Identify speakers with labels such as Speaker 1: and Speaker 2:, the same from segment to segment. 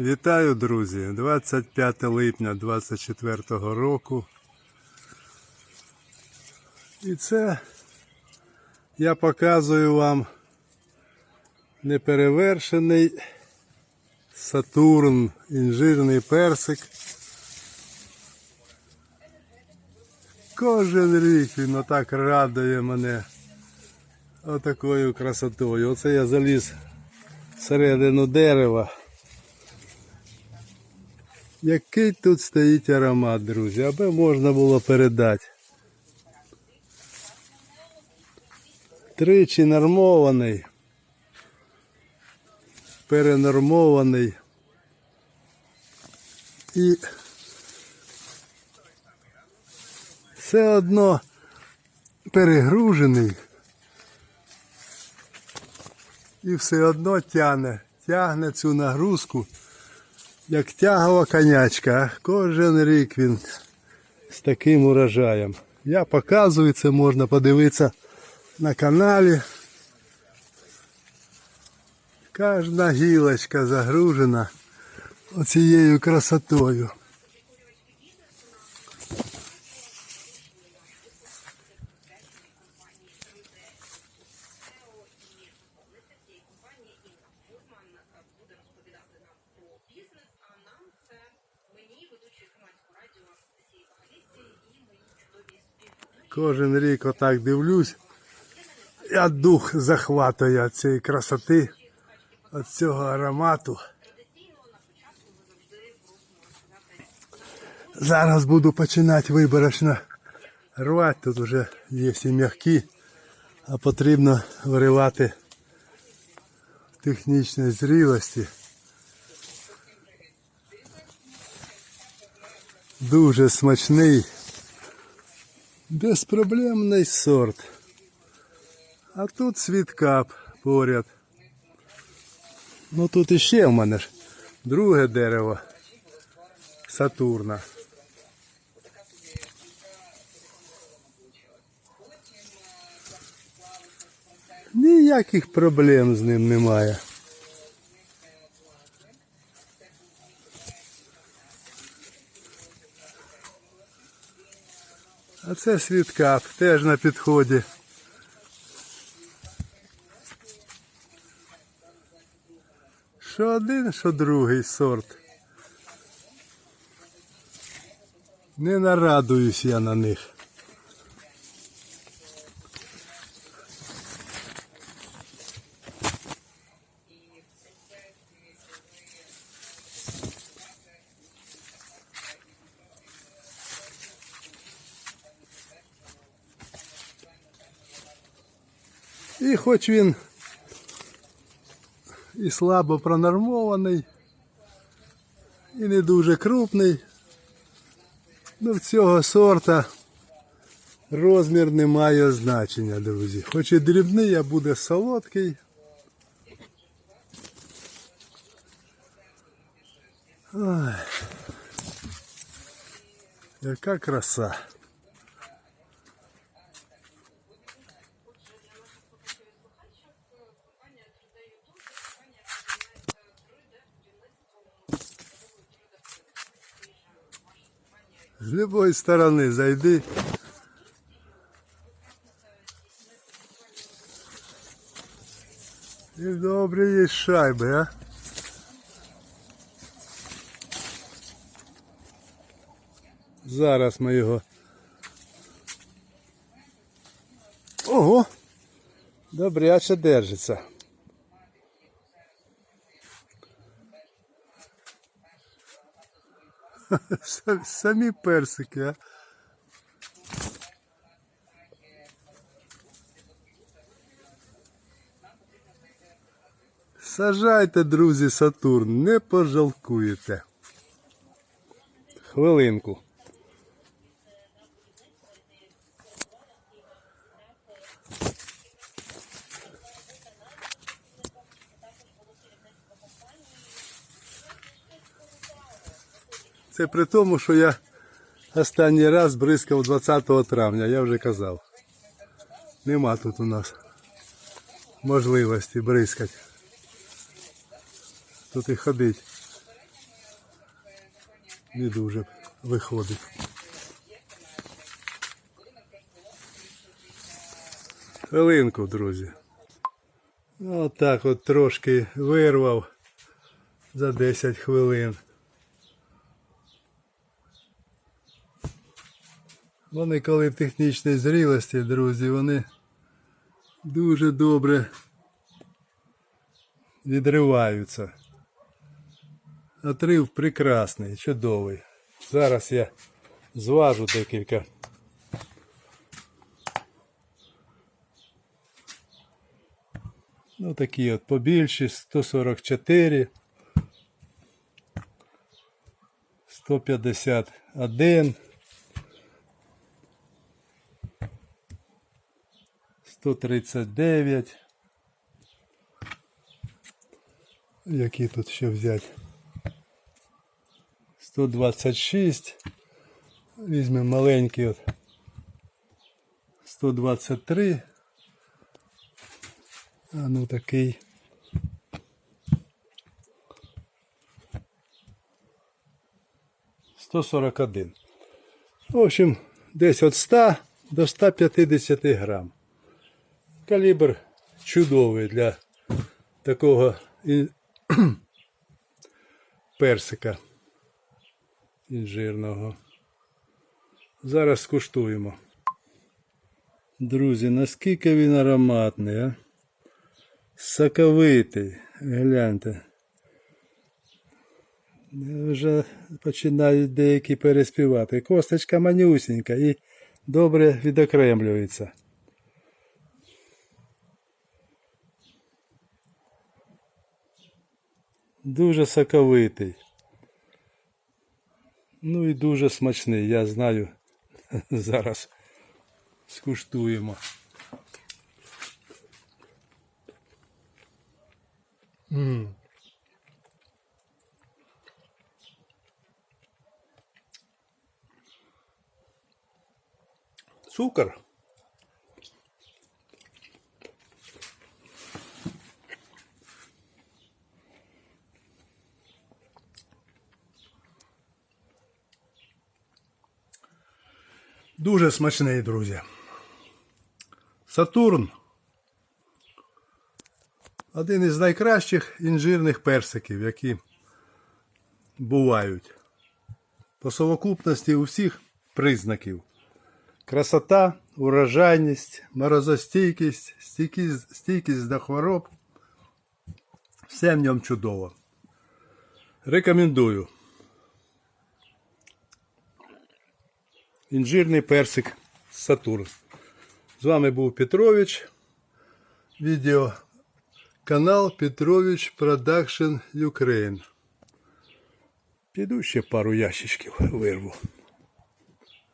Speaker 1: Вітаю, друзі! 25 липня 24 року. І це я показую вам неперевершений Сатурн, інжирний персик. Кожен рік він отак радує мене отакою красотою. Оце я заліз всередину дерева. Який тут стоїть аромат, друзі, аби можна було передати. Тричі нормований, перенормований. І все одно перегружений. І все одно тягне, тягне цю нагрузку як тягова конячка. Кожен рік він з таким урожаєм. Я показую, це можна подивитися на каналі. Кожна гілочка загружена оцією красотою. Кожен рік отак дивлюсь. Я дух захватує цієї красоти, від цього аромату. Зараз буду починати виборочно рвати. Тут вже є і м'які, а потрібно виривати в технічній зрілості. Дуже смачний. Безпроблемний сорт. А тут світкап поряд. Ну тут іще в мене ж друге дерево Сатурна. Ніяких проблем з ним немає. А це світкап теж на підході. Що один, що другий сорт. Не нарадуюсь я на них. І хоч він і слабо пронормований, і не дуже крупний, ну в цього сорта розмір не має значення, друзі. Хоч і дрібний, а буде солодкий. Ой. Яка краса. З любої сторони зайди. І добре є шайби, а? Зараз ми його. Ого! Добряче держиться. Самі персики, а? Сажайте, друзі, Сатурн, не пожалкуєте. Хвилинку. Це при тому, що я останній раз бризкав 20 травня, я вже казав. Нема тут у нас можливості бризкати. Тут і ходить не дуже виходить. Хвилинку, друзі. Отак от трошки вирвав за 10 хвилин. Вони коли в технічній зрілості, друзі, вони дуже добре відриваються. Отрив прекрасний, чудовий. Зараз я зважу декілька. Ну, такі от побільші, 144, 151, 139. Які тут ще взяти? 126. Візьмемо маленький от. 123. А ну такий. Сто сорок один. В общем, десь від 100 до 150 грам. Калібр чудовий для такого персика інжирного. Зараз скуштуємо. Друзі, наскільки він ароматний, а? Соковитий. Гляньте. Вже починають деякі переспівати. Косточка манюсінька і добре відокремлюється. Дуже соковитий. Ну і дуже смачний, я знаю. Зараз скуштуємо. М. Цукор. Дуже смачний, друзі. Сатурн. Один із найкращих інжирних персиків, які бувають. По совокупності усіх признаків. Красота, урожайність, морозостійкість, стійкість, стійкість до хвороб. Все в ньому чудово. Рекомендую. Інжирний персик Сатурн. З вами був Петрович. Відео канал Петрович Продакшн Ukraine. Піду ще пару ящичків вирву.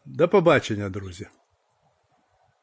Speaker 1: До побачення, друзі.